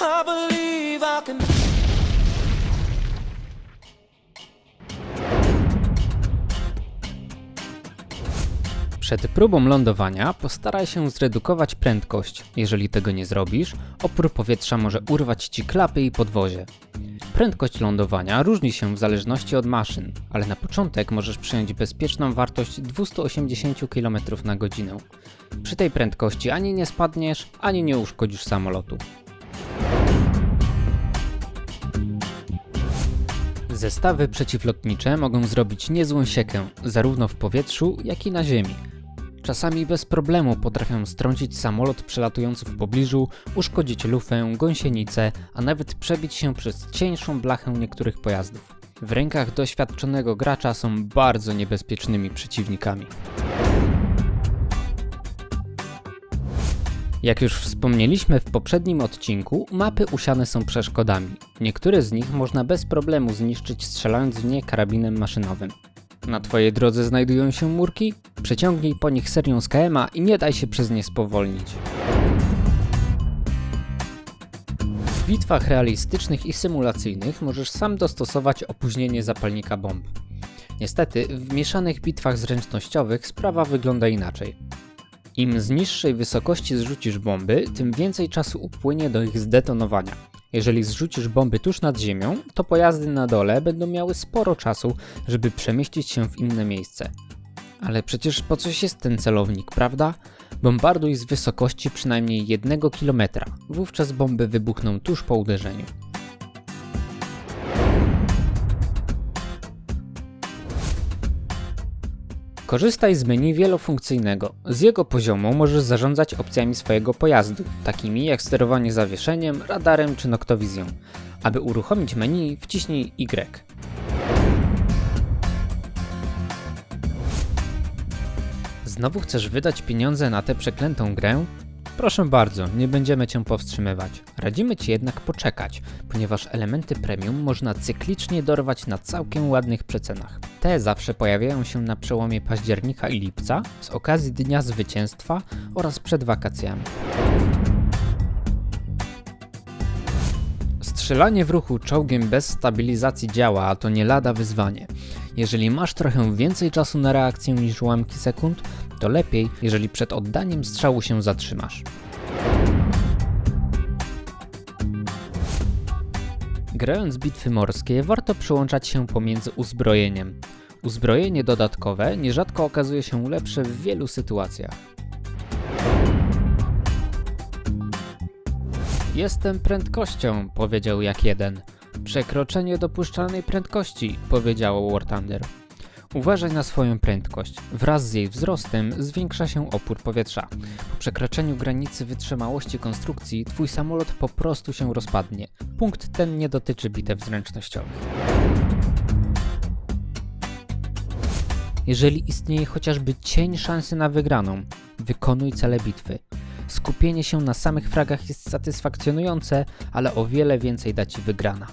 I believe I can. Przed próbą lądowania postaraj się zredukować prędkość. Jeżeli tego nie zrobisz, opór powietrza może urwać ci klapy i podwozie. Prędkość lądowania różni się w zależności od maszyn, ale na początek możesz przyjąć bezpieczną wartość 280 km na godzinę. Przy tej prędkości ani nie spadniesz, ani nie uszkodzisz samolotu. Zestawy przeciwlotnicze mogą zrobić niezłą siekę, zarówno w powietrzu, jak i na ziemi. Czasami bez problemu potrafią strącić samolot przelatujący w pobliżu, uszkodzić lufę, gąsienicę, a nawet przebić się przez cieńszą blachę niektórych pojazdów. W rękach doświadczonego gracza są bardzo niebezpiecznymi przeciwnikami. Jak już wspomnieliśmy w poprzednim odcinku, mapy usiane są przeszkodami. Niektóre z nich można bez problemu zniszczyć strzelając w nie karabinem maszynowym. Na twojej drodze znajdują się murki? Przeciągnij po nich serią z KM-a i nie daj się przez nie spowolnić. W bitwach realistycznych i symulacyjnych możesz sam dostosować opóźnienie zapalnika bomb. Niestety, w mieszanych bitwach zręcznościowych sprawa wygląda inaczej. Im z niższej wysokości zrzucisz bomby, tym więcej czasu upłynie do ich zdetonowania. Jeżeli zrzucisz bomby tuż nad ziemią, to pojazdy na dole będą miały sporo czasu, żeby przemieścić się w inne miejsce. Ale przecież po coś jest ten celownik, prawda? Bombarduj z wysokości przynajmniej 1 km. Wówczas bomby wybuchną tuż po uderzeniu. Korzystaj z menu wielofunkcyjnego. Z jego poziomu możesz zarządzać opcjami swojego pojazdu, takimi jak sterowanie zawieszeniem, radarem czy noktowizją. Aby uruchomić menu, wciśnij Y. Znowu chcesz wydać pieniądze na tę przeklętą grę? Proszę bardzo, nie będziemy cię powstrzymywać. Radzimy ci jednak poczekać, ponieważ elementy premium można cyklicznie dorwać na całkiem ładnych przecenach. Te zawsze pojawiają się na przełomie października i lipca z okazji Dnia Zwycięstwa oraz przed wakacjami. Strzelanie w ruchu czołgiem bez stabilizacji działa, a to nie lada wyzwanie. Jeżeli masz trochę więcej czasu na reakcję niż ułamki sekund, to lepiej, jeżeli przed oddaniem strzału się zatrzymasz. Grając bitwy morskie, warto przyłączać się pomiędzy uzbrojeniem. Uzbrojenie dodatkowe nierzadko okazuje się lepsze w wielu sytuacjach. Jestem prędkością, powiedział jak jeden. Przekroczenie dopuszczalnej prędkości, powiedziało War Thunder. Uważaj na swoją prędkość. Wraz z jej wzrostem zwiększa się opór powietrza. Po przekroczeniu granicy wytrzymałości konstrukcji twój samolot po prostu się rozpadnie. Punkt ten nie dotyczy bitew zręcznościowych. Jeżeli istnieje chociażby cień szansy na wygraną, wykonuj cele bitwy. Skupienie się na samych fragach jest satysfakcjonujące, ale o wiele więcej da ci wygrana.